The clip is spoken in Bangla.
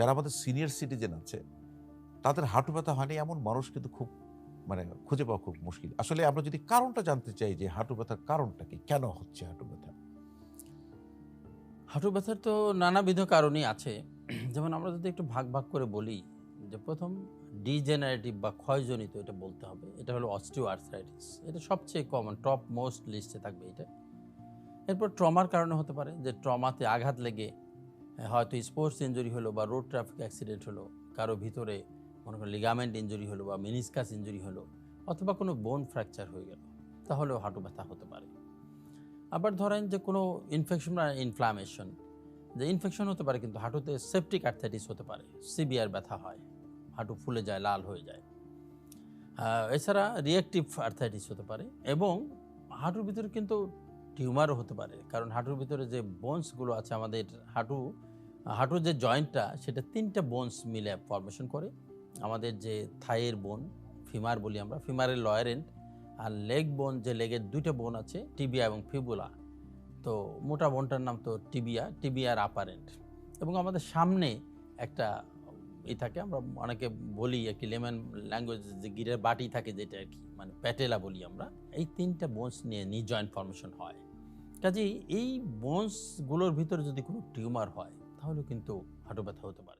যারা আমাদের সিনিয়র সিটিজেন আছে, তাদের হাঁটু ব্যথা হয়নি এমন মানুষ কিন্তু খুব মানে খুঁজে পাওয়া খুব মুশকিল। আসলে আমরা যদি কারণটা জানতে চাই যে হাঁটু ব্যথার কারণটা কি, কেন হচ্ছে হাঁটু ব্যথা? হাঁটু ব্যথার তো নানাবিধ কারণই আছে। যেমন আমরা যদি একটু ভাগ ভাগ করে বলি, যে প্রথম ডিজেনারেটিভ বা ক্ষয়জনিত এটা বলতে হবে, এটা হলো অস্টিও আর্থ্রাইটিস এটা সবচেয়ে কমন টপ মোস্ট লিস্টে থাকবে এটা। এরপর ট্রমার কারণে হতে পারে, যে ট্রমাতে আঘাত লেগে হয়তো স্পোর্টস ইঞ্জুরি হলো বা রোড ট্রাফিক অ্যাক্সিডেন্ট হলো, কারও ভিতরে মনে করেন লিগামেন্ট ইঞ্জুরি হলো বা মিনিসকাস ইঞ্জুরি হলো, অথবা কোনো বোন ফ্র্যাকচার হয়ে গেল, তাহলেও হাঁটু ব্যথা হতে পারে। আবার ধরেন যে কোনো ইনফেকশন বা ইনফ্লামেশন যে ইনফেকশন হতে পারে কিন্তু হাঁটুতে সেপটিক আর্থাইটিস হতে পারে সিবিআর ব্যথা হয়, হাঁটু ফুলে যায়, লাল হয়ে যায়। এছাড়া রিয়েক্টিভ আর্থাইটিস হতে পারে এবং হাঁটুর ভিতরে কিন্তু টিউমারও হতে পারে, কারণ হাঁটুর ভিতরে যে বোনসগুলো আছে আমাদের হাঁটু হাঁটুর যে জয়েন্টটা, সেটা তিনটা বোনস মিলে ফর্মেশন করে। আমাদের যে থাইয়ের বোন ফিমার বলি আমরা ফিমারের লয়ার এন্ড আর লেগ বোন যে লেগের দুইটা বোন আছে টিবিয়া এবং ফিবুলা তো মোটা বোনটার নাম তো টিবিয়া টিবিয়ার আপারেন্ট এবং আমাদের সামনে একটা ই থাকে, আমরা অনেকে বলি আর কি লেমন ল্যাঙ্গুয়েজ যে গিরের বাটি থাকে যেটা আর কি মানে প্যাটেলা বলি আমরা, এই তিনটা বোনস নিয়ে নি জয়েন্ট ফর্মেশন হয়। কাজেই এই বোনসগুলোর ভিতরে যদি কোনো টিউমার হয় তাহলে কিন্তু হাঁটু ব্যথা হতে পারে।